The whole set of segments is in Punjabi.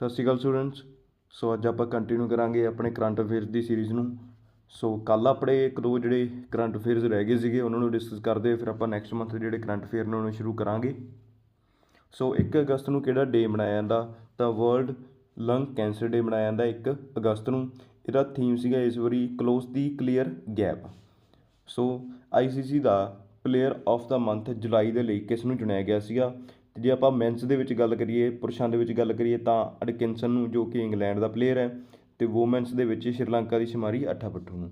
ਸਤਿ ਸ਼੍ਰੀ ਅਕਾਲ ਸਟੂਡੈਂਟਸ। ਸੋ ਅੱਜ ਆਪਾਂ ਕੰਟੀਨਿਊ ਕਰਾਂਗੇ ਆਪਣੇ ਕਰੰਟ ਅਫੇਅਰਸ ਦੀ ਸੀਰੀਜ਼ ਨੂੰ। ਸੋ ਕੱਲ ਆਪਣੇ ਇੱਕ ਦੋ ਜਿਹੜੇ ਕਰੰਟ ਅਫੇਅਰਸ ਰਹਿ ਗਏ ਸੀਗੇ, ਉਹਨਾਂ ਨੂੰ ਡਿਸਕਸ ਕਰਦੇ ਫਿਰ ਆਪਾਂ ਨੈਕਸਟ ਮੰਥ ਜਿਹੜੇ ਕਰੰਟ ਅਫੇਅਰ ਨੇ, ਉਹਨਾਂ ਨੂੰ ਸ਼ੁਰੂ ਕਰਾਂਗੇ। ਸੋ 1 ਅਗਸਤ ਨੂੰ ਕਿਹੜਾ ਡੇ ਮਨਾਇਆ ਜਾਂਦਾ? ਤਾਂ ਵਰਲਡ ਲੰਗ ਕੈਂਸਰ ਡੇ ਮਨਾਇਆ ਜਾਂਦਾ 1 ਅਗਸਤ ਨੂੰ। ਇਹਦਾ ਥੀਮ ਸੀਗਾ ਇਸ ਵਾਰੀ ਕਲੋਜ਼ ਦੀ ਕਲੀਅਰ ਗੈਪ ਸੋ ਆਈਸੀਸੀ ਦਾ ਪਲੇਅਰ ਆਫ ਦਾ ਮੰਥ ਜੁਲਾਈ ਦੇ ਲਈ ਕਿਸ ਨੂੰ ਚੁਣਿਆ ਗਿਆ ਸੀਗਾ? ਅਤੇ ਜੇ ਆਪਾਂ ਮੈਨਸ ਦੇ ਵਿੱਚ ਗੱਲ ਕਰੀਏ, ਪੁਰਸ਼ਾਂ ਦੇ ਵਿੱਚ ਗੱਲ ਕਰੀਏ ਤਾਂ ਅਡਕਿੰਸਨ ਨੂੰ ਜੋ ਕਿ ਇੰਗਲੈਂਡ ਦਾ ਪਲੇਅਰ ਹੈ ਅਤੇ ਵੂਮੈਨਸ ਦੇ ਵਿੱਚ ਸ਼੍ਰੀਲੰਕਾ ਦੀ ਸ਼ਮਾਰੀ ਅੱਠਾ ਪੱਟੂ ਨੂੰ।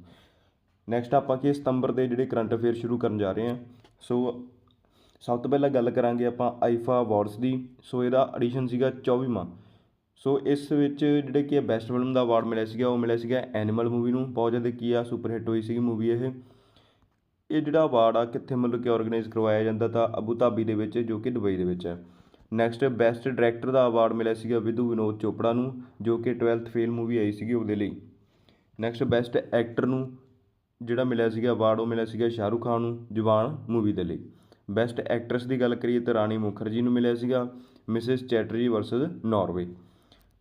ਨੈਕਸਟ ਆਪਾਂ ਕੀ ਸਤੰਬਰ ਦੇ ਜਿਹੜੇ ਕਰੰਟ ਅਫੇਅਰ ਸ਼ੁਰੂ ਕਰਨ ਜਾ ਰਹੇ ਹਾਂ। ਸੋ ਸਭ ਤੋਂ ਪਹਿਲਾਂ ਗੱਲ ਕਰਾਂਗੇ ਆਪਾਂ ਆਈਫਾ ਅਵਾਰਡਸ ਦੀ। ਸੋ ਇਹਦਾ ਐਡੀਸ਼ਨ ਸੀਗਾ 24ਵਾਂ ਸੋ ਇਸ ਵਿੱਚ ਜਿਹੜੇ ਕਿ ਬੈਸਟ ਫਿਲਮ ਦਾ ਅਵਾਰਡ ਮਿਲਿਆ ਸੀਗਾ, ਉਹ ਮਿਲਿਆ ਸੀਗਾ ਐਨੀਮਲ ਮੂਵੀ ਨੂੰ। ਬਹੁਤ ਜ਼ਿਆਦਾ ਕੀ ਆ ਸੁਪਰ ਹਿੱਟ ਹੋਈ ਸੀਗੀ ਮੂਵੀ ਇਹ। ਇਹ ਜਿਹੜਾ ਅਵਾਰਡ ਆ, ਕਿੱਥੇ ਮਤਲਬ ਕਿ ਆਰਗੇਨਾਈਜ਼ ਕਰਵਾਇਆ ਜਾਂਦਾ ਤਾਂ ਅਬੂ ਧਾਬੀ ਦੇ ਵਿੱਚ ਜੋ ਕਿ ਦੁਬਈ ਦੇ ਵਿੱਚ ਹੈ। ਨੈਕਸਟ ਬੈਸਟ ਡਾਇਰੈਕਟਰ ਦਾ ਅਵਾਰਡ ਮਿਲਿਆ ਸੀਗਾ ਵਿਧੂ ਵਿਨੋਦ ਚੋਪੜਾ ਨੂੰ, ਜੋ ਕਿ 12th ਫੇਲ ਮੂਵੀ ਆਈ ਸੀਗੀ ਉਹਦੇ ਲਈ। ਨੈਕਸਟ ਬੈਸਟ ਐਕਟਰ ਨੂੰ ਜਿਹੜਾ ਮਿਲਿਆ ਸੀਗਾ ਅਵਾਰਡ ਉਹ ਮਿਲਿਆ ਸੀਗਾ ਸ਼ਾਹਰੁਖ ਖਾਨ ਨੂੰ, ਜਵਾਨ ਮੂਵੀ ਦੇ ਲਈ। ਬੈਸਟ ਐਕਟਰੈਸ ਦੀ ਗੱਲ ਕਰੀਏ ਤਾਂ ਰਾਣੀ ਮੁਖਰਜੀ ਨੂੰ ਮਿਲਿਆ ਸੀਗਾ, Mrs Chatterjee versus Norway.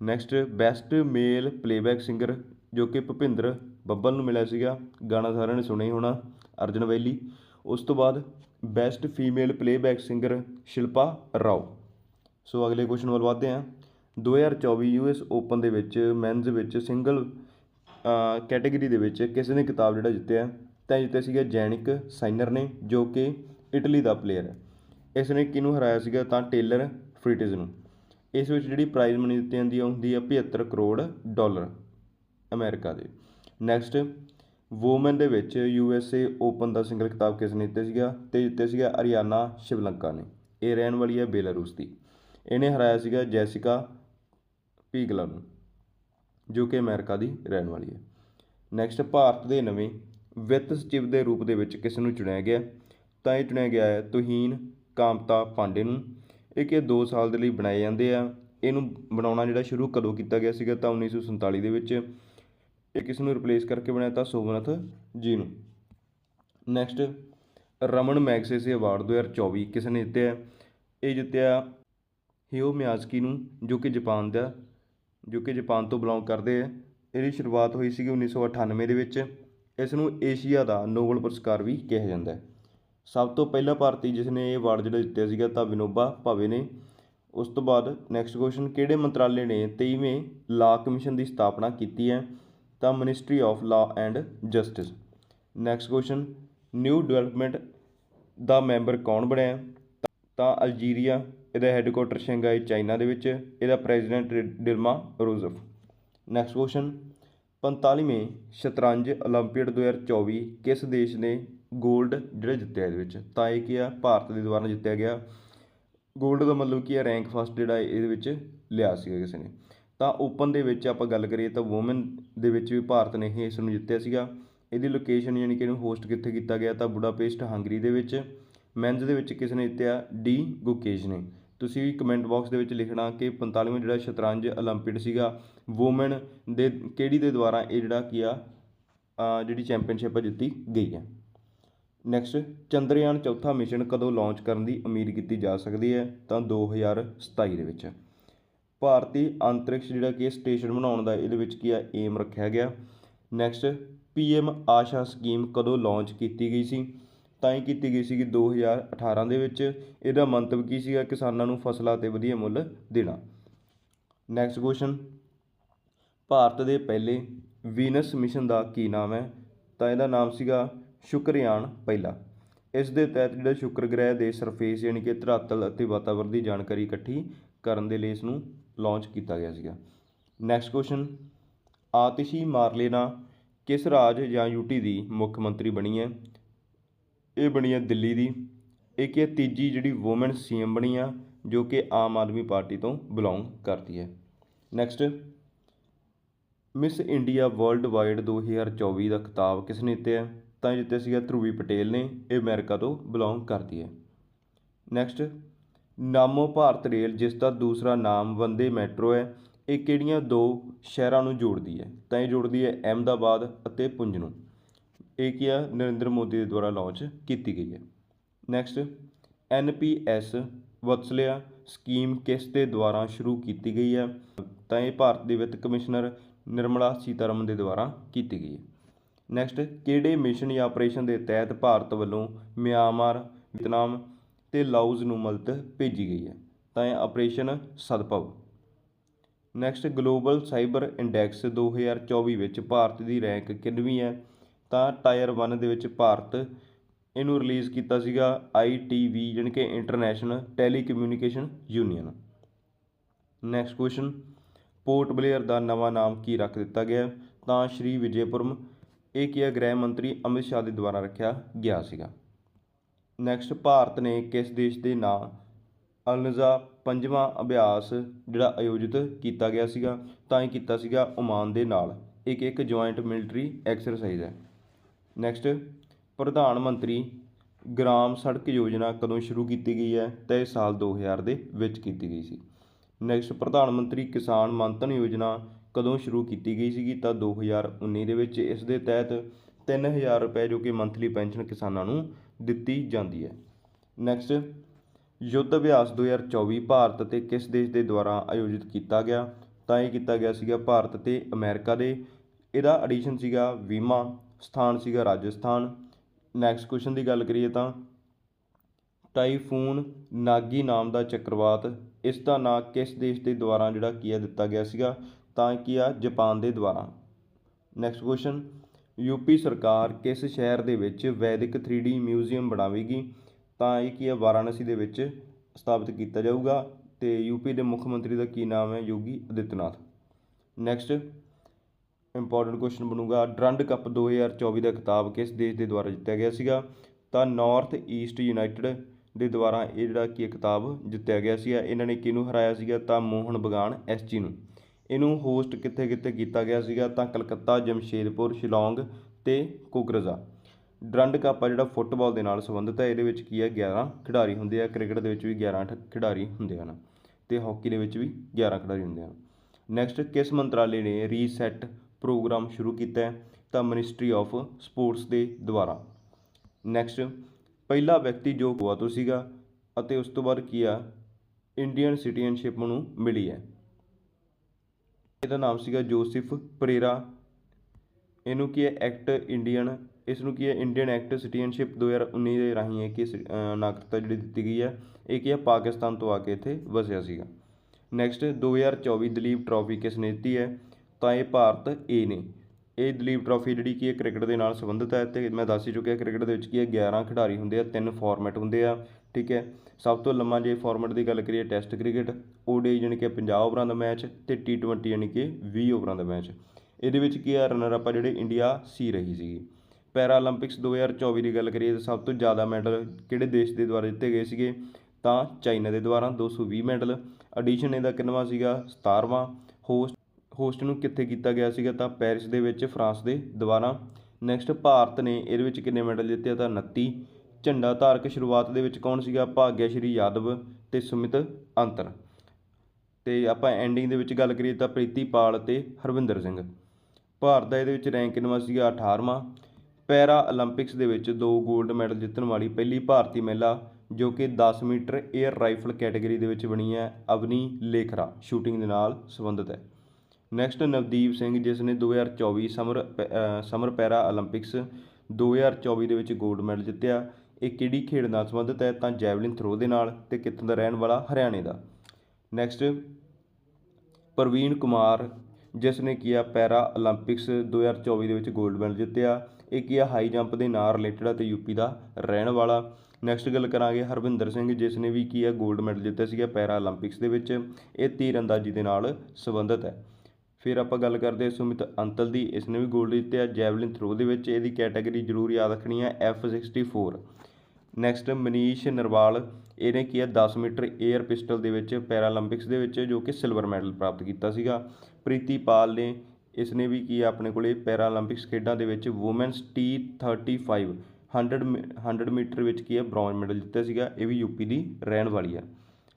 Next best male playback singer ਜੋ ਕਿ ਭੁਪਿੰਦਰ ਬੱਬਲ ਨੂੰ ਮਿਲਿਆ ਸੀਗਾ, ਗਾਣਾ ਸਾਰਿਆਂ ਨੇ ਸੁਣਿਆ ਹੀ ਹੋਣਾ। ਅਰਜਨ ਵੈਲੀ। ਉਸ ਤੋਂ ਬਾਅਦ best female playback singer Shilpa Rao. So ਅਗਲੇ ਕੁਐਸਚਨ ਵੱਲ ਵਧਦੇ ਹਾਂ। 2024 ਯੂਐਸ ਓਪਨ ਦੇ ਵਿੱਚ ਮੈਨਜ਼ ਵਿੱਚ ਸਿੰਗਲ ਕੈਟਾਗਰੀ ਦੇ ਵਿੱਚ ਕਿਸੇ ਨੇ ਕਿਤਾਬ ਜਿਹੜਾ ਜਿੱਤਿਆ, ਤਾਂ ਜਿੱਤਿਆ ਸੀਗਾ ਜੈਨਿਕ ਸਾਈਨਰ ਨੇ, ਜੋ ਕਿ ਇਟਲੀ ਦਾ ਪਲੇਅਰ ਹੈ। ਇਸ ਨੇ ਕਿਹਨੂੰ ਹਰਾਇਆ ਸੀਗਾ? ਤਾਂ ਟੇਲਰ ਫਰੀਟਿਜ਼ ਨੂੰ। ਇਸ ਵਿੱਚ ਜਿਹੜੀ ਪ੍ਰਾਈਜ਼ ਮਨੀ ਦਿੱਤੀ ਜਾਂਦੀ ਹੈ ਹੁੰਦੀ ਹੈ 75 ਕਰੋੜ ਡਾਲਰ ਅਮਰੀਕਾ ਦੇ। ਨੈਕਸਟ ਵੂਮਨ ਦੇ ਵਿੱਚ ਯੂ ਐੱਸ ਏ ਓਪਨ ਦਾ ਸਿੰਗਲ ਖਿਤਾਬ ਕਿਸ ਨੇ ਜਿੱਤਿਆ ਸੀਗਾ? ਤੇ ਜਿੱਤਿਆ ਸੀਗਾ ਅਰੀਆਨਾ ਸ਼ਿਵਲੰਕਾ ਨੇ। ਇਹ ਰਹਿਣ ਵਾਲੀ ਹੈ ਬੇਲਾਰੂਸ ਦੀ। ਇਹਨੇ ਹਰਾਇਆ ਸੀਗਾ ਜੈਸਿਕਾ ਪੀਗਲਾ ਨੂੰ, ਜੋ ਕਿ ਅਮਰੀਕਾ ਦੀ ਰਹਿਣ ਵਾਲੀ ਹੈ। ਨੈਕਸਟ ਭਾਰਤ ਦੇ ਨਵੇਂ ਵਿੱਤ ਸਚਿਵ ਦੇ ਰੂਪ ਦੇ ਵਿੱਚ ਕਿਸ ਨੂੰ ਚੁਣਿਆ ਗਿਆ? ਤਾਂ ਇਹ ਚੁਣਿਆ ਗਿਆ ਹੈ ਤੋਹੀਨ ਕਾਮਤਾ ਪਾਂਡੇ ਨੂੰ। ਇਹ ਕਿ 2 ਸਾਲ ਦੇ ਲਈ ਬਣਾਏ ਜਾਂਦੇ ਆ। ਇਹਨੂੰ ਬਣਾਉਣਾ ਜਿਹੜਾ ਸ਼ੁਰੂ ਕਦੋਂ ਕੀਤਾ ਗਿਆ ਸੀਗਾ? ਤਾਂ 1947 ਦੇ ਵਿੱਚ। ਇਹ ਕਿਸ ਨੂੰ ਰਿਪਲੇਸ ਕਰਕੇ ਬਣਾਇਆ ਤਾਂ ਸੋਮਨਾਥ ਜੀ ਨੂੰ। ਨੈਕਸਟ ਰਮਨ ਮੈਗਸੇਸੇ ਅਵਾਰਡ 2024 ਕਿਸ ਨੇ ਜਿੱਤਿਆ? ਇਹ ਜਿੱਤਿਆ ਹਿਓ ਮਿਆਜ਼ਕੀ ਨੂੰ, ਜੋ ਕਿ ਜਾਪਾਨ ਦਾ, ਜੋ ਕਿ ਜਾਪਾਨ ਤੋਂ ਬਿਲੋਂਗ ਕਰਦੇ ਹੈ ਇਹਦੀ ਸ਼ੁਰੂਆਤ ਹੋਈ ਸੀਗੀ 1998 ਦੇ ਵਿੱਚ। ਇਸ ਨੂੰ ਏਸ਼ੀਆ ਦਾ ਨੋਬਲ ਪੁਰਸਕਾਰ ਵੀ ਕਿਹਾ ਜਾਂਦਾ ਹੈ। ਸਭ ਤੋਂ ਪਹਿਲਾ ਭਾਰਤੀ ਜਿਸ ਨੇ ਇਹ ਅਵਾਰਡ ਜਿਹੜਾ ਜਿੱਤਿਆ ਸੀਗਾ ਤਾਂ ਵਿਨੋਬਾ ਭਾਵੇ ਨੇ। ਉਸ ਤੋਂ ਬਾਅਦ ਨੈਕਸਟ ਕੁਐਸਚਨ ਕਿਹੜੇ ਮੰਤਰਾਲੇ ਨੇ 23ਵੇਂ ਲਾ ਕਮਿਸ਼ਨ ਦੀ ਸਥਾਪਨਾ ਕੀਤੀ ਹੈ? ਤਾਂ ministry of law and justice next question new development the member ਕੌਣ ਬਣਿਆ? ਤਾਂ ਅਲਜੀਰੀਆ ਇਹਦਾ ਹੈੱਡਕੁਆਟਰ ਸ਼ੰਘਾਈ ਚਾਈਨਾ ਦੇ ਵਿੱਚ, ਇਹਦਾ president Dilma Rousseff next question 45ਵੇਂ ਸ਼ਤਰੰਜ 올림픽 2024 ਕਿਸ ਦੇਸ਼ ਨੇ 골ਡ ਜਿਹੜਾ ਜਿੱਤਿਆ ਇਹਦੇ ਵਿੱਚ? ਤਾਂ ਇਹ ਕੀ ਆ? ਭਾਰਤ ਦੇ ਦੁਆਰਾ ਜਿੱਤਿਆ ਗਿਆ। 골ਡ ਦਾ ਮਤਲਬ ਕੀ ਆ? ਰੈਂਕ ਫਸਟ ਜਿਹੜਾ ਇਹਦੇ ਵਿੱਚ ਲਿਆ ਸੀਗਾ ਕਿਸੇ ਨੇ। ਤਾਂ ਓਪਨ ਦੇ ਵਿੱਚ ਆਪਾਂ ਗੱਲ ਕਰੀਏ ਤਾਂ ਔਮਨ ਦੇ ਵਿੱਚ ਵੀ ਭਾਰਤ ਨੇ ਹੀ ਇਸ ਨੂੰ ਜਿੱਤਿਆ ਸੀਗਾ ਇਹਦੀ ਲੋਕੇਸ਼ਨ ਯਾਨੀ ਕਿ ਇਹਨੂੰ ਹੋਸਟ ਕਿੱਥੇ ਕੀਤਾ ਗਿਆ ਤਾਂ ਬੁਡਾਪੇਸਟ ਹੰਗਰੀ ਦੇ ਵਿੱਚ ਮੈਨਸ ਦੇ ਵਿੱਚ ਕਿਸ ਨੇ ਜਿੱਤਿਆ ਡੀ ਗੁਕੇਸ਼ ਨੇ ਤੁਸੀਂ ਵੀ ਕਮੈਂਟ ਬਾਕਸ ਦੇ ਵਿੱਚ ਲਿਖਣਾ ਕਿ 45ਵਾਂ ਜਿਹੜਾ ਸ਼ਤਰੰਜ 올림픽 ਸੀਗਾ ਔਮਨ ਦੇ ਕਿਹੜੀ ਦੇ ਦੁਆਰਾ ਇਹ ਜਿਹੜਾ ਕੀ ਆ ਅ, ਜਿਹੜੀ ਚੈਂਪੀਅਨਸ਼ਿਪ ਜਿੱਤੀ ਗਈ ਹੈ ਨੈਕਸਟ ਚੰਦਰਯਾਨ ਚੌਥਾ ਮਿਸ਼ਨ ਕਦੋਂ ਲਾਂਚ ਕਰਨ ਦੀ ਉਮੀਦ ਕੀਤੀ ਜਾ ਸਕਦੀ ਹੈ ਤਾਂ 2027 ਦੇ ਵਿੱਚ ਭਾਰਤੀ ਅੰਤਰਿਕਸ਼ ਜਿਹੜਾ ਕਿ ਸਟੇਸ਼ਨ ਬਣਾਉਣ ਦਾ ਇਹਦੇ ਵਿੱਚ ਕੀ ਆ ਏਮ ਰੱਖਿਆ ਗਿਆ। ਨੈਕਸਟ ਪੀਐਮ ਆਸ਼ਾ ਸਕੀਮ ਕਦੋਂ ਲਾਂਚ ਕੀਤੀ ਗਈ ਸੀ? ਤਾਂ ਇਹ ਕੀਤੀ ਗਈ ਸੀਗੀ 2018 ਦੇ ਵਿੱਚ। ਇਹਦਾ ਮੰਤਵ ਕੀ ਸੀਗਾ? ਕਿਸਾਨਾਂ ਨੂੰ ਫਸਲਾਂ ਤੇ ਵਧੀਆ ਮੁੱਲ ਦੇਣਾ। ਨੈਕਸਟ ਕੁਐਸਚਨ ਭਾਰਤ ਦੇ ਪਹਿਲੇ ਵੀਨਸ ਮਿਸ਼ਨ ਦਾ ਕੀ ਨਾਮ ਹੈ? ਤਾਂ ਇਹਦਾ ਨਾਮ ਸੀਗਾ ਸ਼ੁਕਰਯਾਨ ਪਹਿਲਾ। ਇਸ ਦੇ ਤਹਿਤ ਜਿਹੜਾ ਸ਼ੁਕਰ ਗ੍ਰਹਿ ਦੇ ਸਰਫੇਸ ਯਾਨੀ ਕਿ ਧਰਾਤਲ ਅਤੇ ਵਾਤਾਵਰਣ ਦੀ ਜਾਣਕਾਰੀ ਇਕੱਠੀ ਕਰਨ ਦੇ ਲਈ ਇਸ ਨੂੰ ਲਾਂਚ ਕੀਤਾ ਗਿਆ ਸੀਗਾ। ਨੈਕਸਟ ਕੁਐਸਚਨ ਆਤਿਸ਼ੀ ਮਾਰਲੇਨਾ ਕਿਸ ਰਾਜ ਜਾਂ ਯੂਟੀ ਦੀ ਮੁੱਖ ਮੰਤਰੀ ਬਣੀ ਹੈ? ਇਹ ਬਣੀ ਹੈ ਦਿੱਲੀ ਦੀ। ਇਹ ਕੀ ਤੀਜੀ ਜਿਹੜੀ ਵੂਮਨ ਸੀਐਮ ਬਣੀ ਆ, ਜੋ ਕਿ ਆਮ ਆਦਮੀ ਪਾਰਟੀ ਤੋਂ ਬਿਲੋਂਗ ਕਰਦੀ ਹੈ। Next Miss India world wide 2024 ਦਾ ਖਿਤਾਬ ਕਿਸ ਨੇ ਜਿੱਤਿਆ? ਤਾਂ ਇਹ ਜਿੱਤਿਆ ਸੀਗਾ ਧਰੂਵੀ ਪਟੇਲ ਨੇ, ਇਹ ਅਮਰੀਕਾ ਤੋਂ ਬਿਲੋਂਗ ਕਰਦੀ ਹੈ। ਨੈਕਸਟ ਨਾਮੋ ਭਾਰਤ ਰੇਲ, ਜਿਸ ਦਾ ਦੂਸਰਾ ਨਾਮ ਵੰਦੇ ਮੈਟਰੋ ਹੈ, ਇਹ ਕਿਹੜੀਆਂ ਦੋ ਸ਼ਹਿਰਾਂ ਨੂੰ ਜੋੜਦੀ ਹੈ? ਤਾਂ ਇਹ ਜੋੜਦੀ ਹੈ ਅਹਿਮਦਾਬਾਦ ਅਤੇ ਪੁੰਜ ਨੂੰ। ਇਹ ਕੀ ਆ? ਨਰਿੰਦਰ ਮੋਦੀ ਦੇ ਦੁਆਰਾ ਲਾਂਚ ਕੀਤੀ ਗਈ ਹੈ। Next N P S Vatsalya scheme ਕਿਸ ਦੇ ਦੁਆਰਾ ਸ਼ੁਰੂ ਕੀਤੀ ਗਈ ਹੈ? ਤਾਂ ਇਹ ਭਾਰਤ ਦੇ ਵਿੱਤ ਕਮਿਸ਼ਨਰ ਨਿਰਮਲਾ ਸੀਤਾਰਮਨ ਦੇ ਦੁਆਰਾ ਕੀਤੀ ਗਈ ਹੈ। ਨੈਕਸਟ ਕਿਹੜੇ ਮਿਸ਼ਨ ਜਾਂ ਆਪਰੇਸ਼ਨ ਦੇ ਤਹਿਤ ਭਾਰਤ ਵੱਲੋਂ ਮਿਆਂਮਾਰ ਵਿਤਨਾਮ ਤੇ ਲਾਓਸ ਨੂੰ ਮਦਦ ਭੇਜੀ ਗਈ ਹੈ, ਤਾਂ ਇਹ operation Sadbhav next, global cyber index 2024 ਵਿੱਚ ਭਾਰਤ ਦੀ ਰੈਂਕ ਕਿੰਨਵੀਂ ਹੈ, ਤਾਂ ਟਾਇਰ 1 ਦੇ ਵਿੱਚ ਭਾਰਤ ਇਹਨੂੰ ਰਿਲੀਜ਼ ਕੀਤਾ ਸੀਗਾ ITV ਜਾਣੀ ਕਿ international telecommunication union. Next question, Port Blair ਦਾ ਨਵਾਂ ਨਾਮ ਕੀ ਰੱਖ ਦਿੱਤਾ ਗਿਆ, ਤਾਂ ਸ਼੍ਰੀ ਵਿਜੇਪੁਰਮ, ਇਹ ਕੀ ਗ੍ਰਹਿ ਮੰਤਰੀ ਅਮਿਤ ਸ਼ਾਹ ਦੇ ਦੁਆਰਾ ਰੱਖਿਆ ਗਿਆ ਸੀਗਾ। ਨੈਕਸਟ ਭਾਰਤ ਨੇ ਕਿਸ ਦੇਸ਼ ਦੇ ਨਾਂ ਅਲਨਜ਼ਾ ਪੰਜਵਾਂ ਅਭਿਆਸ ਜਿਹੜਾ ਆਯੋਜਿਤ ਕੀਤਾ ਗਿਆ ਸੀਗਾ, ਤਾਂ ਇਹ ਕੀਤਾ ਸੀਗਾ ਓਮਾਨ ਦੇ ਨਾਲ। ਇੱਕ ਇੱਕ ਜੁਆਇੰਟ ਮਿਲਟਰੀ ਐਕਸਰਸਾਈਜ਼ ਹੈ। ਨੈਕਸਟ ਪ੍ਰਧਾਨ ਮੰਤਰੀ ਗ੍ਰਾਮ ਸੜਕ ਯੋਜਨਾ ਕਦੋਂ ਸ਼ੁਰੂ ਕੀਤੀ ਗਈ ਹੈ? ਤਾਂ ਇਹ ਸਾਲ 2000 ਦੇ ਵਿੱਚ ਕੀਤੀ ਗਈ ਸੀ। ਨੈਕਸਟ ਪ੍ਰਧਾਨ ਮੰਤਰੀ ਕਿਸਾਨ ਮੰਤਨ ਯੋਜਨਾ ਕਦੋਂ ਸ਼ੁਰੂ ਕੀਤੀ ਗਈ ਸੀਗੀ? ਤਾਂ 2019 ਦੇ ਵਿੱਚ ਇਸ ਦੇ ਤਹਿਤ 3000 ਰੁਪਏ ਜੋ ਕਿ ਮੰਥਲੀ ਪੈਨਸ਼ਨ ਕਿਸਾਨਾਂ ਨੂੰ ਦਿੱਤੀ ਜਾਂਦੀ ਹੈ। ਨੈਕਸਟ ਯੁੱਧ ਅਭਿਆਸ 2024 ਭਾਰਤ ਅਤੇ ਕਿਸ ਦੇਸ਼ ਦੇ ਦੁਆਰਾ ਆਯੋਜਿਤ ਕੀਤਾ ਗਿਆ? ਤਾਂ ਇਹ ਕੀਤਾ ਗਿਆ ਸੀਗਾ ਭਾਰਤ ਤੇ ਅਮਰੀਕਾ ਦੇ। ਇਹਦਾ ਐਡੀਸ਼ਨ ਸੀਗਾ ਵੀਮਾ ਸਥਾਨ ਸੀਗਾ ਰਾਜਸਥਾਨ। ਨੈਕਸਟ ਕੁਐਸਚਨ ਦੀ ਗੱਲ ਕਰੀਏ ਤਾਂ ਟਾਈਫੂਨ ਨਾਗੀ ਨਾਮ ਦਾ ਚੱਕਰਵਾਤ, ਇਸ ਦਾ ਨਾਂ ਕਿਸ ਦੇਸ਼ ਦੇ ਦੁਆਰਾ ਜਿਹੜਾ ਕੀ ਆ ਦਿੱਤਾ ਗਿਆ ਸੀਗਾ? ਤਾਂ ਇਹ ਕੀ ਆ? ਜਾਪਾਨ ਦੇ ਦੁਆਰਾ। ਨੈਕਸਟ ਕੁਐਸਚਨ ਯੂਪੀ ਸਰਕਾਰ ਕਿਸ ਸ਼ਹਿਰ ਦੇ ਵਿੱਚ ਵੈਦਿਕ 3D ਮਿਊਜ਼ੀਅਮ ਬਣਾਵੇਗੀ? ਤਾਂ ਇਹ ਕੀ ਹੈ? ਵਾਰਾਣਸੀ ਦੇ ਵਿੱਚ ਸਥਾਪਿਤ ਕੀਤਾ ਜਾਊਗਾ ਤੇ ਯੂਪੀ ਦੇ ਮੁੱਖ ਮੰਤਰੀ ਦਾ ਕੀ ਨਾਮ ਹੈ? Yogi Adityanath next important question ਬਣੂਗਾ, ਡਰੰਡ ਕੱਪ 2024 ਦਾ ਖਿਤਾਬ ਕਿਸ ਦੇਸ਼ ਦੇ ਦੁਆਰਾ ਜਿੱਤਿਆ ਗਿਆ ਸੀਗਾ? ਤਾਂ ਨਾਰਥ ਈਸਟ ਯੂਨਾਈਟਿਡ ਦੇ ਦੁਆਰਾ ਇਹ ਜਿਹੜਾ ਕੀ ਹੈ ਖਿਤਾਬ ਜਿੱਤਿਆ ਗਿਆ ਸੀਗਾ, ਇਹਨਾਂ ਨੇ ਕਿਹਨੂੰ ਹਰਾਇਆ ਸੀਗਾ? ਤਾਂ ਮੋਹਨ ਬਗਾਨ ਐਸਜੀ ਨੂੰ। ਇਹਨੂੰ ਹੋਸਟ ਕਿੱਥੇ ਕਿੱਥੇ ਕੀਤਾ ਗਿਆ ਸੀਗਾ? ਤਾਂ ਕਲਕੱਤਾ, ਜਮਸ਼ੇਦਪੁਰ, ਸ਼ਿਲੌਂਗ ਤੇ ਕੋਕਰਜ਼ਾ ਡਰੰਡ ਕੱਪ ਆ ਜਿਹੜਾ ਫੁੱਟਬਾਲ ਦੇ ਨਾਲ ਸੰਬੰਧਿਤ ਹੈ। ਇਹਦੇ ਵਿੱਚ ਕੀ ਹੈ? 11 ਖਿਡਾਰੀ ਹੁੰਦੇ ਆ। ਕ੍ਰਿਕਟ ਦੇ ਵਿੱਚ ਵੀ 11 ਠ- ਖਿਡਾਰੀ ਹੁੰਦੇ ਹਨ ਤੇ ਹਾਕੀ ਦੇ ਵਿੱਚ ਵੀ 11 ਖਿਡਾਰੀ ਹੁੰਦੇ ਹਨ। ਨੈਕਸਟ ਕਿਸ ਮੰਤਰਾਲੇ ਨੇ ਰੀਸੈਟ ਪ੍ਰੋਗਰਾਮ ਸ਼ੁਰੂ ਕੀਤਾ ਹੈ? ਤਾਂ ਮਿਨਿਸਟਰੀ ਆਫ ਸਪੋਰਟਸ ਦੇ ਦੁਆਰਾ। ਨੈਕਸਟ ਪਹਿਲਾ ਵਿਅਕਤੀ ਜੋ ਗੋਆ ਤੋਂ ਸੀਗਾ ਅਤੇ ਉਸ ਤੋਂ ਬਾਅਦ ਕੀ ਆ? ਇੰਡੀਅਨ ਸਿਟੀਜ਼ਨਸ਼ਿਪ ਨੂੰ ਮਿਲੀ ਹੈ। ਇਹਦਾ ਨਾਮ ਸੀਗਾ ਜੋਸਿਫ ਪਰੇਰਾ। ਇਹਨੂੰ ਕੀ ਹੈ ਐਕਟ ਇੰਡੀਅਨ ਇਸ ਨੂੰ ਕੀ ਹੈ ਇੰਡੀਅਨ ਐਕਟ ਸਿਟੀਜ਼ਨਸ਼ਿਪ 2019 ਦੇ ਰਾਹੀਂ ਇਹ ਕੀ ਨਾਗਰਿਕਤਾ ਜਿਹੜੀ ਦਿੱਤੀ ਗਈ ਹੈ, ਇਹ ਕੀ ਹੈ ਪਾਕਿਸਤਾਨ ਤੋਂ ਆ ਕੇ ਇੱਥੇ ਵਸਿਆ ਸੀਗਾ। ਨੈਕਸਟ 2024 ਦਲੀਪ ਟਰਾਫੀ ਕਿਸ ਨੇ ਦਿੱਤੀ ਹੈ? ਤਾਂ ਇਹ ਭਾਰਤ ਏ ਨੇ। ਇਹ ਦਲੀਪ ਟਰਾਫੀ ਜਿਹੜੀ ਕੀ ਹੈ ਕ੍ਰਿਕਟ ਦੇ ਨਾਲ ਸੰਬੰਧਿਤ ਹੈ ਤੇ ਮੈਂ ਦੱਸ ਹੀ ਚੁੱਕਿਆ ਕ੍ਰਿਕਟ ਦੇ ਵਿੱਚ ਕੀ ਹੈ 11 ਖਿਡਾਰੀ ਹੁੰਦੇ ਆ, ਤਿੰਨ ਫਾਰਮੈਟ ਹੁੰਦੇ ਆ। ਠੀਕ ਹੈ। ਸਭ ਤੋਂ ਲੰਮਾ ਜੇ ਫਾਰਮੈਟ ਦੀ ਗੱਲ ਕਰੀਏ ਟੈਸਟ ਕ੍ਰਿਕਟ ਓਡੀ ਯਾਨੀ ਕਿ 50 ਓਵਰਾਂ ਦਾ ਮੈਚ ਤੇ ਟੀ20 ਯਾਨੀ ਕਿ 20 ਓਵਰਾਂ ਦਾ ਮੈਚ ਇਹਦੇ ਵਿੱਚ ਕੀ ਆ ਰਨਰ ਆਪਾਂ ਜਿਹੜੇ ਇੰਡੀਆ ਸੀ ਰਹੀ ਸੀਗੀ। ਪੈਰਾਲੰਪਿਕਸ 2024 ਦੀ ਗੱਲ ਕਰੀਏ ਤਾਂ ਸਭ ਤੋਂ ਜ਼ਿਆਦਾ ਮੈਡਲ ਕਿਹੜੇ ਦੇਸ਼ ਦੇ ਦੁਆਰਾ ਜਿੱਤੇ ਗਏ ਸੀਗੇ? ਤਾਂ ਚਾਈਨਾ ਦੇ ਦੁਆਰਾ 220 ਮੈਡਲ ਐਡੀਸ਼ਨ ਇਹਦਾ ਕਿੰਨਵਾਂ ਸੀਗਾ? 17ਵਾਂ ਹੋਸਟ ਹੋਸਟ ਨੂੰ ਕਿੱਥੇ ਕੀਤਾ ਗਿਆ ਸੀਗਾ? ਤਾਂ ਪੈਰਿਸ ਦੇ ਵਿੱਚ ਫਰਾਂਸ ਦੇ ਦੁਆਰਾ ਨੈਕਸਟ ਭਾਰਤ ਨੇ ਇਹਦੇ ਵਿੱਚ ਕਿੰਨੇ ਮੈਡਲ ਜਿੱਤੇ ਤਾਂ 29 ਝੰਡਾ ਧਾਰਕ ਸ਼ੁਰੂਆਤ ਦੇ ਵਿੱਚ ਕੌਣ ਸੀਗਾ? ਭਾਗਿਆ ਸ਼੍ਰੀ ਯਾਦਵ ਤੇ ਸੁਮਿਤ ਅੰਤਰ। ਤੇ ਆਪਾਂ ਐਂਡਿੰਗ ਦੇ ਵਿੱਚ ਗੱਲ ਕਰੀਏ ਤਾਂ ਪ੍ਰੀਤੀ ਪਾਲ ਤੇ ਹਰਵਿੰਦਰ ਸਿੰਘ। ਭਾਰਤ ਦਾ ਇਹਦੇ ਵਿੱਚ ਰੈਂਕ ਕਿੰਨਵਾ ਸੀਗਾ? 18ਵਾਂ ਪੈਰਾ 올림픽ਸ ਦੇ ਵਿੱਚ ਦੋ 골ਡ ਮੈਡਲ ਜਿੱਤਣ ਵਾਲੀ ਪਹਿਲੀ ਭਾਰਤੀ ਮਹਿਲਾ ਜੋ ਕਿ 10 ਮੀਟਰ 에ਅਰ ਰਾਈਫਲ ਕੈਟਾਗਰੀ ਦੇ ਵਿੱਚ ਬਣੀ ਹੈ, ਅਵਨੀ ਲੇਖਰਾ ਸ਼ੂਟਿੰਗ ਦੇ ਨਾਲ ਸੰਬੰਧਿਤ ਹੈ। ਨੈਕਸਟ ਨਵਦੀਪ ਸਿੰਘ, ਜਿਸ ਨੇ 2024 ਸਮਰ ਸਮਰ ਪੈਰਾ 올림픽ਸ 2024 ਦੇ ਵਿੱਚ 골ਡ ਮੈਡਲ ਜਿੱਤਿਆ ਇਹ ਕਿਹੜੀ ਖੇਡ ਨਾਲ ਸੰਬੰਧਿਤ ਹੈ? ਤਾਂ ਜੈਵਲਿਨ ਥਰੋ ਦੇ ਨਾਲ ਤੇ ਕਿੱਥੋਂ ਦਾ ਰਹਿਣ ਵਾਲਾ? ਹਰਿਆਣੇ ਦਾ। ਨੈਕਸਟ ਪ੍ਰਵੀਨ ਕੁਮਾਰ, ਜਿਸ ਨੇ ਕੀਆ ਪੈਰਾ 올림픽ਸ 2024 ਦੇ ਵਿੱਚ 골ਡ ਮੈਡਲ ਜਿੱਤਿਆ। ਇਹ ਕੀਆ ਹਾਈ ਜੰਪ ਦੇ ਨਾਲ ਰਿਲੇਟਡ ਅਤੇ ਯੂਪੀ ਦਾ ਰਹਿਣ ਵਾਲਾ। ਨੈਕਸਟ ਗੱਲ ਕਰਾਂਗੇ ਹਰਵਿੰਦਰ ਸਿੰਘ, ਜਿਸ ਨੇ ਵੀ ਕੀਆ 골ਡ ਮੈਡਲ ਜਿੱਤਿਆ ਸੀਗਾ ਪੈਰਾ 올림픽ਸ ਦੇ ਵਿੱਚ। ਇਹ ਤੀਰਅੰਦਾਜ਼ੀ ਦੇ ਨਾਲ ਸੰਬੰਧਿਤ ਹੈ। ਫਿਰ ਆਪਾਂ ਗੱਲ ਕਰਦੇ ਹਾਂ ਸੁਮਿਤ ਅੰਤਲ ਦੀ। ਇਸ ਨੇ ਵੀ 골ਡ ਜਿੱਤਿਆ। ਜੈਵਲਿਨ ਥਰੋ ਦੇ ਵਿੱਚ ਇਹਦੀ ਕੈਟਾਗਰੀ ਜ਼ਰੂਰ ਯਾਦ ਰੱਖਣੀ ਹੈ। F64 ਨੈਕਸਟ ਮਨੀਸ਼ ਨਰਵਾਲ, ਇਹਨੇ ਕੀ ਆ 10 ਮੀਟਰ 에ਅਰ ਪਿਸਟਲ ਦੇ ਵਿੱਚ ਪੈਰਾਲੰਪਿਕਸ ਦੇ ਵਿੱਚ ਜੋ ਕਿ ਸਿਲਵਰ ਮੈਡਲ ਪ੍ਰਾਪਤ ਕੀਤਾ ਸੀਗਾ। ਪ੍ਰੀਤੀ ਪਾਲ ਨੇ ਇਸ ਨੇ ਵੀ ਕੀ ਹੈ, ਆਪਣੇ ਕੋਲੇ ਪੈਰਾਲੰਪਿਕਸ ਖੇਡਾਂ ਦੇ ਵਿੱਚ ਔਮਨਸ T35 100 100 ਮੀਟਰ ਵਿੱਚ ਕੀ ਆ ਬ੍ਰੌਂਜ ਮੈਡਲ ਜਿੱਤਿਆ ਸੀਗਾ। ਇਹ ਵੀ ਯੂਪੀ ਦੀ ਰਹਿਣ ਵਾਲੀ ਹੈ।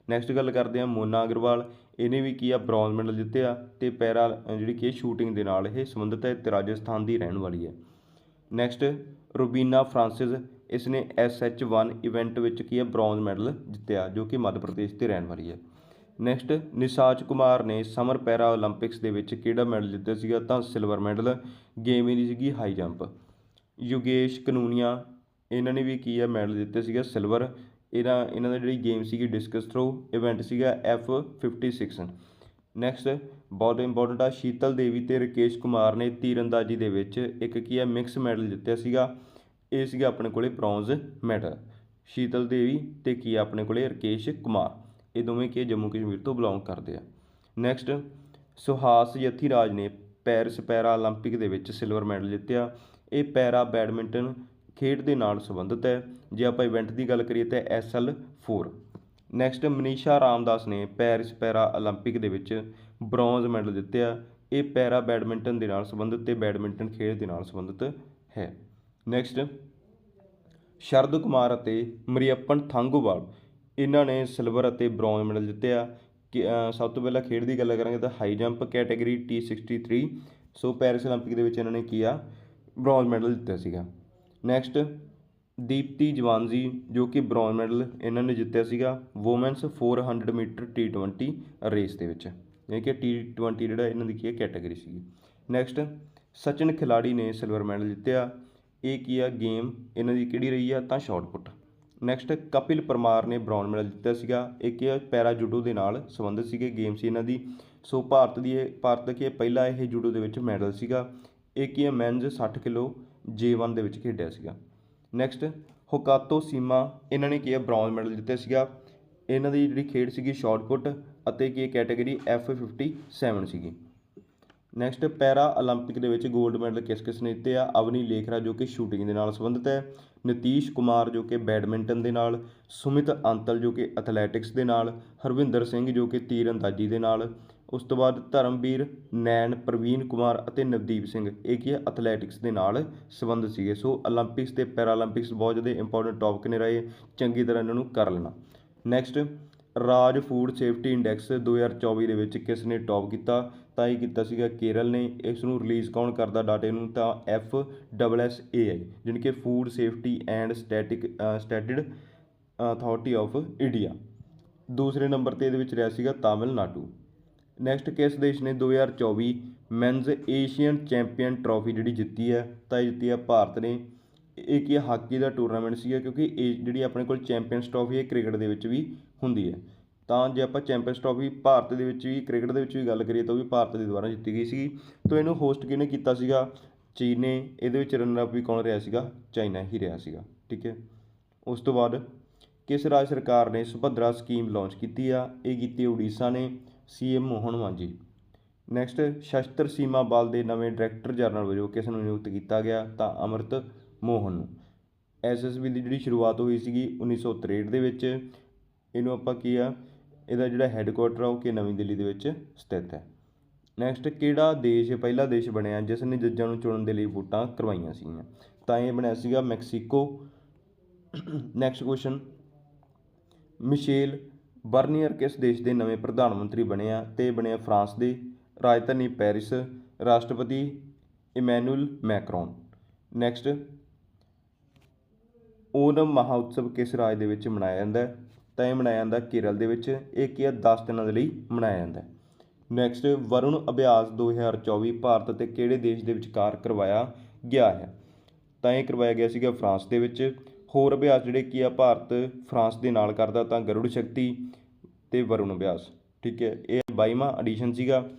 ਨੈਕਸਟ ਗੱਲ ਕਰਦੇ ਹਾਂ, ਮੋਨਾ ਅਗਰਵਾਲ, ਇਹਨੇ ਵੀ ਕੀ ਆ ਬ੍ਰੌਂਜ ਮੈਡਲ ਜਿੱਤਿਆ ਤੇ ਪੈਰਾ, ਜਿਹੜੀ ਕਿ ਸ਼ੂਟਿੰਗ ਦੇ ਨਾਲ ਇਹ ਸੰਬੰਧਿਤ ਹੈ ਤੇ ਰਾਜਸਥਾਨ ਦੀ ਰਹਿਣ ਵਾਲੀ ਹੈ। ਨੈਕਸਟ ਰੁਬੀਨਾ ਫਰਾਂਸਿਸ ਇਸ ਨੇ SH1 ਇਵੈਂਟ ਵਿੱਚ ਕੀ ਹੈ? ਬ੍ਰੌਂਜ਼ ਮੈਡਲ ਜਿੱਤਿਆ, ਜੋ ਕਿ ਮੱਧ ਪ੍ਰਦੇਸ਼ ਦੀ ਰਹਿਣ ਵਾਲੀ ਹੈ। ਨੈਕਸਟ ਨਿਸਾਜ ਕੁਮਾਰ ਨੇ ਸਮਰ ਪੈਰਾ 올림픽ਸ ਦੇ ਵਿੱਚ ਕਿਹੜਾ ਮੈਡਲ ਜਿੱਤਿਆ ਸੀਗਾ? ਤਾਂ ਸਿਲਵਰ ਮੈਡਲ, ਗੇਮ ਇਹਦੀ ਸੀਗੀ ਹਾਈ ਜੰਪ। ਯੋਗੇਸ਼ ਕਨੂਨੀਆ, ਇਹਨਾਂ ਨੇ ਵੀ ਕੀ ਹੈ? ਮੈਡਲ ਜਿੱਤਿਆ ਸੀਗਾ ਸਿਲਵਰ। ਇਹਨਾਂ ਇਹਨਾਂ ਦਾ ਜਿਹੜੀ ਗੇਮ ਸੀਗੀ ਡਿਸਕਸ ਥਰੋ, ਇਵੈਂਟ ਸੀਗਾ F56 ਨੈਕਸਟ ਬਹੁਤ ਇੰਪੋਰਟੈਂਟ ਆ, ਸ਼ੀਤਲ ਦੇਵੀ ਤੇ ਰਕੇਸ਼ ਕੁਮਾਰ ਨੇ ਤੀਰਅੰਦਾਜ਼ੀ ਦੇ ਵਿੱਚ ਇੱਕ ਕੀ ਹੈ? ਮਿਕਸ ਮੈਡਲ ਜਿੱਤਿਆ ਸੀਗਾ। ਇਹ ਸੀਗਾ ਆਪਣੇ ਕੋਲੇ ਬ੍ਰੌਂਜ਼ ਮੈਡਲ ਸ਼ੀਤਲ ਦੇਵੀ ਤੇ ਕੀ ਆ ਆਪਣੇ ਕੋਲੇ ਰਕੇਸ਼ ਕੁਮਾਰ ਇਹ ਦੋਵੇਂ ਕੀ ਹੈ ਜੰਮੂ ਕਸ਼ਮੀਰ ਤੋਂ ਬਿਲੋਂਗ ਕਰਦੇ ਆ ਨੈਕਸਟ ਸੁਹਾਸ ਯਥੀਰਾਜ ਨੇ ਪੈਰਿਸ ਪੈਰਾ 올림픽 ਦੇ ਵਿੱਚ ਸਿਲਵਰ ਮੈਡਲ ਜਿੱਤਿਆ ਇਹ ਪੈਰਾ ਬੈਡਮਿੰਟਨ ਖੇਡ ਦੇ ਨਾਲ ਸੰਬੰਧਿਤ ਹੈ ਜੇ ਆਪਾਂ ਇਵੈਂਟ ਦੀ ਗੱਲ ਕਰੀਏ ਤਾਂ SL4 ਨੈਕਸਟ ਮਨੀਸ਼ਾ ਰਾਮਦਾਸ ਨੇ ਪੈਰਿਸ ਪੈਰਾ 올림픽 ਦੇ ਵਿੱਚ ਬ੍ਰੌਂਜ਼ ਮੈਡਲ ਜਿੱਤਿਆ ਇਹ ਪੈਰਾ ਬੈਡਮਿੰਟਨ ਦੇ ਨਾਲ ਸੰਬੰਧਿਤ ਤੇ ਬੈਡਮਿੰਟਨ ਖੇਡ ਦੇ ਨਾਲ ਸੰਬੰਧਿਤ ਹੈ ਨੈਕਸਟ ਸ਼ਰਦ ਕੁਮਾਰ ਅਤੇ ਮਰੀਅਪਨ ਥਾਂਗੂਵਾਲ। ਇਹਨਾਂ ਨੇ ਸਿਲਵਰ ਅਤੇ ਬ੍ਰੌਂਜ ਮੈਡਲ ਜਿੱਤਿਆ ਕਿ ਸਭ ਤੋਂ ਪਹਿਲਾਂ ਖੇਡ ਦੀ ਗੱਲ ਕਰਾਂਗੇ ਤਾਂ high jump category T63, so Paris 올림픽 ਦੇ ਵਿੱਚ ਇਹਨਾਂ ਨੇ ਕੀ ਆ? ਬ੍ਰੌਂਜ ਮੈਡਲ ਜਿੱਤਿਆ ਸੀਗਾ। ਨੈਕਸਟ ਦੀਪਤੀ ਜਵਾਨਜੀ, ਜੋ ਕਿ ਬ੍ਰੌਂਜ ਮੈਡਲ ਇਹਨਾਂ ਨੇ ਜਿੱਤਿਆ ਸੀਗਾ ਔਮਨਸ 400 ਮੀਟਰ T20 ਰੇਸ ਦੇ ਵਿੱਚ। ਯਾਨੀ ਕਿ T20 ਜਿਹੜਾ ਇਹਨਾਂ ਦੀ ਕੀ ਕੈਟਾਗਰੀ ਸੀਗੀ। ਨੈਕਸਟ ਸਚਿਨ ਖਿਲਾੜੀ ਨੇ ਸਿਲਵਰ ਮੈਡਲ ਜਿੱਤਿਆ। ਇਹ ਕੀ ਆ? ਗੇਮ ਇਹਨਾਂ ਦੀ ਕਿਹੜੀ ਰਹੀ ਆ? ਤਾਂ shot put next Kapil Parmar ਨੇ ਬ੍ਰੌਂਜ਼ ਮੈਡਲ ਜਿੱਤਿਆ ਸੀਗਾ। ਇਹ ਕੀ ਆ? ਪੈਰਾ ਜੂਡੋ ਦੇ ਨਾਲ ਸੰਬੰਧਿਤ ਸੀਗੇ ਗੇਮ ਸੀ ਇਹਨਾਂ ਦੀ। ਸੋ ਭਾਰਤ ਦੀ ਇਹ, ਭਾਰਤ ਦਾ ਕੀ ਹੈ ਪਹਿਲਾ ਇਹ ਜੂਡੋ ਦੇ ਵਿੱਚ ਮੈਡਲ ਸੀਗਾ। ਇਹ ਕੀ ਹੈ ਮੈਨਜ਼ 60 ਕਿਲੋ J1 ਦੇ ਵਿੱਚ ਖੇਡਿਆ ਸੀਗਾ। ਨੈਕਸਟ ਹੋਕਾਤੋ ਸੀਮਾ ਇਹਨਾਂ ਨੇ ਕੀ ਹੈ ਬ੍ਰੌਂਜ਼ ਮੈਡਲ ਜਿੱਤਿਆ ਸੀਗਾ। ਇਹਨਾਂ ਦੀ ਜਿਹੜੀ ਖੇਡ ਸੀਗੀ ਸ਼ਾਟ ਪੁੱਟ ਅਤੇ ਕੀ ਕੈਟਾਗਰੀ F57 ਸੀਗੀ। ਨੈਕਸਟ ਪੈਰਾ 올림픽 ਦੇ ਵਿੱਚ 골ਡ ਮੈਡਲ ਕਿਸ ਕਿਸ ਨੇ ਜਿੱਤੇ ਆ? ਅਵਨੀ ਲੇਖਰਾ ਜੋ ਕਿ ਸ਼ੂਟਿੰਗ ਦੇ ਨਾਲ ਸੰਬੰਧਿਤ ਹੈ। ਨਤੀਸ਼ ਕੁਮਾਰ ਜੋ ਕਿ ਬੈਡਮਿੰਟਨ ਦੇ ਨਾਲ ਸੁਮਿਤ ਅੰਤਲ ਜੋ ਕਿ ਐਥਲੈਟਿਕਸ ਦੇ ਨਾਲ ਹਰਵਿੰਦਰ ਸਿੰਘ ਜੋ ਕਿ ਤੀਰ ਅੰਦਾਜ਼ੀ ਦੇ ਨਾਲ, ਉਸ ਤੋਂ ਬਾਅਦ ਧਰਮਵੀਰ ਨੈਣ, ਪ੍ਰਵੀਨ ਕੁਮਾਰ ਅਤੇ ਨਵਦੀਪ ਸਿੰਘ, ਇਹ ਕੀ ਹੈ ਐਥਲੈਟਿਕਸ ਦੇ ਨਾਲ ਸੰਬੰਧ ਸੀਗੇ। ਸੋ 올림픽ਸ ਤੇ ਪੈਰਾਲੰਪਿਕਸ ਬਹੁਤ ਜ਼ਿਆਦਾ ਇੰਪੋਰਟੈਂਟ ਟੌਪਿਕ ਨੇ ਰਹੇ। ਚੰਗੀ ਤਰ੍ਹਾਂ ਇਹਨਾਂ ਨੂੰ ਕਰ ਲੈਣਾ। ਨੈਕਸਟ ਰਾਜ ਫੂਡ ਸੇਫਟੀ ਇੰਡੈਕਸ 2024 ਦੇ ਵਿੱਚ ਕਿਸ ਨੇ ਟੌਪ ਕੀਤਾ? ਤਾਂ ਇਹ ਕੀਤਾ ਸੀਗਾ ਕੇਰਲ ਨੇ ਇਸ ਨੂੰ ਰਿਲੀਜ਼ ਕੌਣ ਕਰਦਾ ਡਾਟੇ ਨੂੰ ਤਾਂ F double S A I ਜਾਣੀ ਕਿ food safety and static stated authority of India ਦੂਸਰੇ ਨੰਬਰ ਤੇ ਇਹਦੇ ਵਿੱਚ ਰਿਹਾ ਸੀਗਾ ਤਾਮਿਲਨਾਡੂ। ਨੈਕਸਟ ਕਿਸ ਦੇਸ਼ ਨੇ 2024 ਮੈਨਜ਼ ਏਸ਼ੀਅਨ ਚੈਂਪੀਅਨ ਟਰੋਫੀ ਜਿਹੜੀ ਜਿੱਤੀ ਹੈ, ਤਾਂ ਇਹ ਜਿੱਤੀ ਹੈ ਭਾਰਤ ਨੇ। ਇਹ ਕੀ ਹੈ, ਹਾਕੀ ਦਾ ਟੂਰਨਾਮੈਂਟ ਸੀਗਾ, ਕਿਉਂਕਿ ਇਹ ਜਿਹੜੀ ਆਪਣੇ ਕੋਲ ਚੈਂਪੀਅਨਸ ਟਰੋਫੀ ਹੈ ਕ੍ਰਿਕਟ ਦੇ ਵਿੱਚ ਵੀ ਹੁੰਦੀ ਹੈ। ਤਾਂ ਜੇ ਆਪਾਂ ਚੈਂਪੀਅਨਸ ਟਰਾਫੀ ਭਾਰਤ ਦੇ ਵਿੱਚ ਵੀ, ਕ੍ਰਿਕਟ ਦੇ ਵਿੱਚ ਵੀ ਗੱਲ ਕਰੀਏ ਤਾਂ ਉਹ ਵੀ ਭਾਰਤ ਦੇ ਦੁਆਰਾ ਜਿੱਤੀ ਗਈ ਸੀ ਤਾਂ ਇਹਨੂੰ ਹੋਸਟ ਕਿਹਨੇ ਕੀਤਾ ਸੀਗਾ? ਚੀਨ। ਨੇ ਇਹਦੇ ਵਿੱਚ ਰਨਰ ਅਪ ਵੀ ਕੌਣ ਰਿਹਾ ਸੀਗਾ? ਚਾਈਨਾ ਹੀ ਰਿਹਾ ਸੀਗਾ। ਠੀਕ ਹੈ। ਉਸ ਤੋਂ ਬਾਅਦ ਕਿਸ ਰਾਜ ਸਰਕਾਰ ਨੇ ਸੁਭਦਰਾ ਸਕੀਮ ਲਾਂਚ ਕੀਤੀ ਆ? ਇਹ ਕੀਤੀ ਉੜੀਸਾ ਨੇ। ਸੀਐਮ ਮੋਹਨ ਮਾਂਜੀ ਨੈਕਸਟ ਸ਼ਸਤਰ ਸੀਮਾ ਬਲ ਦੇ ਨਵੇਂ ਡਾਇਰੈਕਟਰ ਜਨਰਲ ਵਜੋਂ ਕਿਸ ਨੂੰ ਨਿਯੁਕਤ ਕੀਤਾ ਗਿਆ? ਤਾਂ ਅਮਰਤ ਮੋਹਨ ਨੂੰ। ਐਸਐਸਬੀ ਦੀ ਜਿਹੜੀ ਸ਼ੁਰੂਆਤ ਹੋਈ ਸੀਗੀ 1963 ਦੇ ਵਿੱਚ। ਇਹਨੂੰ ਆਪਾਂ ਕੀ ਆ? ਇਹਦਾ ਜਿਹੜਾ ਹੈੱਡਕੁਆਟਰ ਆ ਉਹ ਕਿ ਨਵੀਂ ਦਿੱਲੀ ਦੇ ਵਿੱਚ ਸਥਿਤ ਹੈ। ਨੈਕਸਟ ਕਿਹੜਾ ਦੇਸ਼, ਪਹਿਲਾ ਦੇਸ਼ ਬਣਿਆ ਜਿਸ ਨੇ ਜੱਜਾਂ ਨੂੰ ਚੁਣਨ ਦੇ ਲਈ ਵੋਟਾਂ ਕਰਵਾਈਆਂ ਸੀਗੀਆਂ? ਤਾਂ ਇਹ ਬਣਿਆ ਸੀਗਾ Mexico. Next question Michel Barnier ਕਿਸ ਦੇਸ਼ ਦੇ ਨਵੇਂ ਪ੍ਰਧਾਨ ਮੰਤਰੀ ਬਣੇ ਆ ਤੇ ਇਹ ਬਣੇ ਆ ਫਰਾਂਸ ਦੇ? ਰਾਜਧਾਨੀ ਪੈਰਿਸ, ਰਾਸ਼ਟਰਪਤੀ ਇਮੈਨੂਅਲ ਮੈਕਰੋਨ। ਨੈਕਸਟ ਓਨਮ ਮਹਾਉਤਸਵ ਕਿਸ ਰਾਜ ਦੇ ਵਿੱਚ ਮਨਾਇਆ ਜਾਂਦਾ ਹੈ? ਤਾਂ ਇਹ ਮਨਾਇਆ ਜਾਂਦਾ ਕੇਰਲ ਦੇ ਵਿੱਚ। ਇਹ ਕੀ ਹੈ? 10 ਦਿਨਾਂ ਦੇ ਲਈ ਮਨਾਇਆ ਜਾਂਦਾ ਨੈਕਸਟ ਵਰੁਣ ਅਭਿਆਸ 2024 ਭਾਰਤ ਅਤੇ ਕਿਹੜੇ ਦੇਸ਼ ਦੇ ਵਿਚਕਾਰ ਕਰਵਾਇਆ ਗਿਆ ਹੈ? ਤਾਂ ਇਹ ਕਰਵਾਇਆ ਗਿਆ ਸੀਗਾ ਫਰਾਂਸ ਦੇ ਵਿੱਚ। ਹੋਰ ਅਭਿਆਸ ਜਿਹੜੇ ਕੀ ਆ? ਭਾਰਤ ਫਰਾਂਸ ਦੇ ਨਾਲ ਕਰਦਾ ਤਾਂ ਗਰੁੜ ਸ਼ਕਤੀ ਤੇ ਵਰੁਣ ਅਭਿਆਸ। ਠੀਕ ਹੈ, ਇਹ 22ਵਾਂ ਐਡੀਸ਼ਨ ਸੀਗਾ।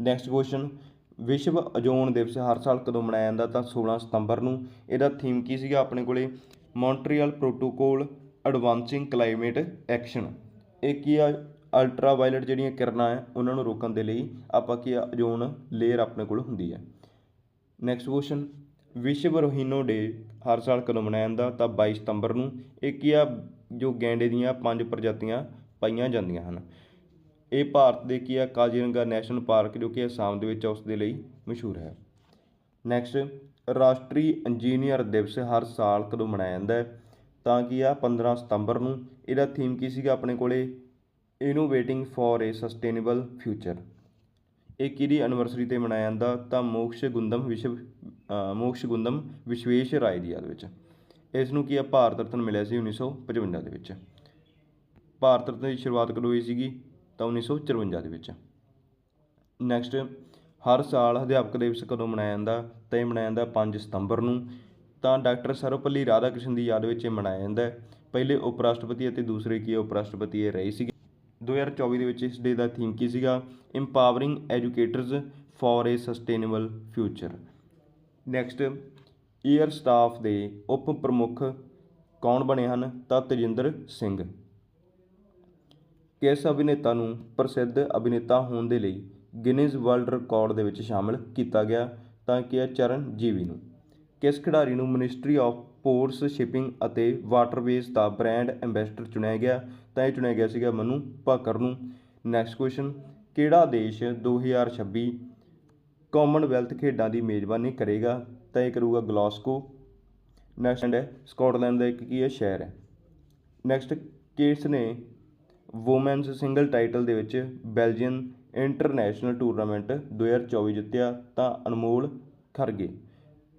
ਨੈਕਸਟ ਕੁਐਸਚਨ ਵਿਸ਼ਵ ਅਜੋਨ ਦਿਵਸ ਹਰ ਸਾਲ ਕਦੋਂ ਮਨਾਇਆ ਜਾਂਦਾ? ਤਾਂ 16 ਸਤੰਬਰ ਨੂੰ। ਇਹਦਾ ਥੀਮ ਕੀ ਸੀਗਾ ਆਪਣੇ ਕੋਲੇ? Montreal protocol advancing climate action ਇਹ ਕੀ ਆ? ਅਲਟਰਾ ਵਾਇਲਟ ਜਿਹੜੀਆਂ ਕਿਰਨਾਂ ਹੈ ਉਹਨਾਂ ਨੂੰ ਰੋਕਣ ਦੇ ਲਈ ਆਪਾਂ ਕੀ ਆ? ਓਜ਼ੋਨ ਲੇਅਰ ਆਪਣੇ ਕੋਲ ਹੁੰਦੀ ਹੈ ਨੈਕਸਟ ਕੁਐਸਚਨ ਵਿਸ਼ਵ ਰੋਹਿਨੋ ਡੇ ਹਰ ਸਾਲ ਕਦੋਂ ਮਨਾਇਆ ਜਾਂਦਾ? ਤਾਂ 22 ਸਤੰਬਰ ਨੂੰ। ਇਹ ਕੀ ਆ? ਜੋ ਗੈਂਡੇ ਦੀਆਂ ਪੰਜ ਪ੍ਰਜਾਤੀਆਂ ਪਾਈਆਂ ਜਾਂਦੀਆਂ ਹਨ। ਇਹ ਭਾਰਤ ਦੇ ਕੀ ਆ? ਕਾਜ਼ੀਰੰਗਾ ਨੈਸ਼ਨਲ ਪਾਰਕ ਜੋ ਕਿ ਅਸਾਮ ਦੇ ਵਿੱਚ ਆ, ਉਸ ਦੇ ਲਈ ਮਸ਼ਹੂਰ ਹੈ। ਨੈਕਸਟ ਰਾਸ਼ਟਰੀ ਇੰਜੀਨੀਅਰ ਦਿਵਸ ਹਰ ਸਾਲ ਕਦੋਂ ਮਨਾਇਆ ਜਾਂਦਾ ਹੈ? ਤਾਂ ਕੀ ਆ? 15 ਸਤੰਬਰ ਨੂੰ। ਇਹਦਾ ਥੀਮ ਕੀ ਸੀਗਾ ਆਪਣੇ ਕੋਲੇ? Innovating for a sustainable future ਇਹ ਕਿਹਦੀ ਐਨਵਰਸਰੀ ਤੇ ਮਨਾਇਆ ਜਾਂਦਾ? ਤਾਂ ਮੋਕਸ਼ ਗੁੰਦਮ ਵਿਸ਼ਵ ਮੋਕਸ਼ ਗੁੰਦਮ ਵਿਸ਼ਵੇਸ਼ ਰਾਏ ਦੀ ਯਾਦ ਵਿੱਚ। ਇਸ ਨੂੰ ਕੀ ਆ? ਭਾਰਤ ਰਤਨ ਮਿਲਿਆ ਸੀ 1955 ਦੇ ਵਿੱਚ। ਭਾਰਤ ਰਤਨ ਦੀ ਸ਼ੁਰੂਆਤ ਕਦੋਂ ਹੋਈ ਸੀਗੀ? ਤਾਂ 1954 ਦੇ ਵਿੱਚ। ਨੈਕਸਟ ਹਰ ਸਾਲ ਅਧਿਆਪਕ ਦਿਵਸ ਕਦੋਂ ਮਨਾਇਆ ਜਾਂਦਾ? ਤਾਂ ਇਹ ਮਨਾਇਆ ਜਾਂਦਾ 5 ਸਤੰਬਰ ਨੂੰ। ਤਾਂ ਡਾਕਟਰ ਸਰਵਪੱਲੀ ਰਾਧਾਕ੍ਰਿਸ਼ਨ ਦੀ ਯਾਦ ਵਿੱਚ ਇਹ ਮਨਾਇਆ ਜਾਂਦਾ ਹੈ। ਪਹਿਲੇ ਉਪ ਰਾਸ਼ਟਰਪਤੀ ਅਤੇ ਦੂਸਰੇ ਕੀ ਉਪ ਰਾਸ਼ਟਰਪਤੀ ਇਹ ਰਹੇ ਸੀਗੇ। 2024 ਦੇ ਵਿੱਚ ਇਸ ਡੇ ਦਾ ਥੀਮ ਕੀ ਸੀਗਾ? Empowering educators for a sustainable future next year staff ਦੇ ਉਪ ਪ੍ਰਮੁੱਖ ਕੌਣ ਬਣੇ ਹਨ? ਤਾਂ ਤਜਿੰਦਰ ਸਿੰਘ। ਕਿਸ ਅਭਿਨੇਤਾ ਨੂੰ ਪ੍ਰਸਿੱਧ ਅਭਿਨੇਤਾ ਹੋਣ ਦੇ ਲਈ ਗਿਨੀਜ਼ ਵਰਲਡ ਰਿਕਾਰਡ ਦੇ ਵਿੱਚ ਸ਼ਾਮਲ ਕੀਤਾ ਗਿਆ? ਤਾਂ ਕਿ ਹੈ, ਚਰਨਜੀਵੀ ਨੂੰ। ਕਿਸ ਖਿਡਾਰੀ ਨੂੰ ਮਿਨਿਸਟਰੀ ਆਫ ਪੋਰਟਸ ਸ਼ਿਪਿੰਗ ਅਤੇ ਵਾਟਰਵੇਜ਼ ਦਾ ਬ੍ਰਾਂਡ ਐਂਬੈਸਡਰ ਚੁਣਿਆ ਗਿਆ? ਤਾਂ ਇਹ ਚੁਣਿਆ ਗਿਆ ਸੀਗਾ ਮਨੂ ਭਾਕਰ ਨੂੰ। ਨੈਕਸਟ ਕੁਐਸਚਨ ਕਿਹੜਾ ਦੇਸ਼ 2026 ਕਾਮਨਵੈਲਥ ਖੇਡਾਂ ਦੀ ਮੇਜ਼ਬਾਨੀ ਕਰੇਗਾ? ਤਾਂ ਇਹ ਕਰੂਗਾ ਗਲਾਸਕੋ ਨੈਕਸਟ ਹੈ ਸਕਾਟਲੈਂਡ ਦਾ ਇੱਕ ਕੀ ਹੈ? ਸ਼ਹਿਰ ਹੈ। ਨੈਕਸਟ ਕਿਸ ਨੇ ਵੂਮੈਨਸ ਸਿੰਗਲ ਟਾਈਟਲ ਦੇ ਵਿੱਚ ਬੈਲਜੀਅਨ ਇੰਟਰਨੈਸ਼ਨਲ ਟੂਰਨਾਮੈਂਟ 2024 ਜਿੱਤਿਆ? ਤਾਂ ਅਨਮੋਲ ਖਰਗੇ।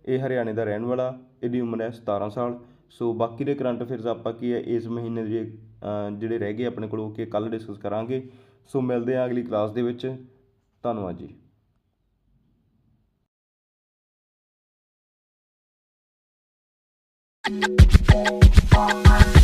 ਇਹ ਹਰਿਆਣੇ ਦਾ ਰਹਿਣ ਵਾਲਾ, ਇਹਦੀ ਉਮਰ ਹੈ 17 ਸਾਲ। ਸੋ ਬਾਕੀ ਦੇ ਕਰੰਟ ਅਫੇਅਰਸ ਆਪਾਂ ਕੀ ਹੈ, ਇਸ ਮਹੀਨੇ ਦੇ ਜਿਹੜੇ ਰਹਿ ਗਏ ਆਪਣੇ ਕੋਲ, ਉਹ ਕਿ ਕੱਲ ਡਿਸਕਸ ਕਰਾਂਗੇ। ਸੋ ਮਿਲਦੇ ਹਾਂ ਅਗਲੀ ਕਲਾਸ ਦੇ ਵਿੱਚ। ਧੰਨਵਾਦ ਜੀ। Thank you.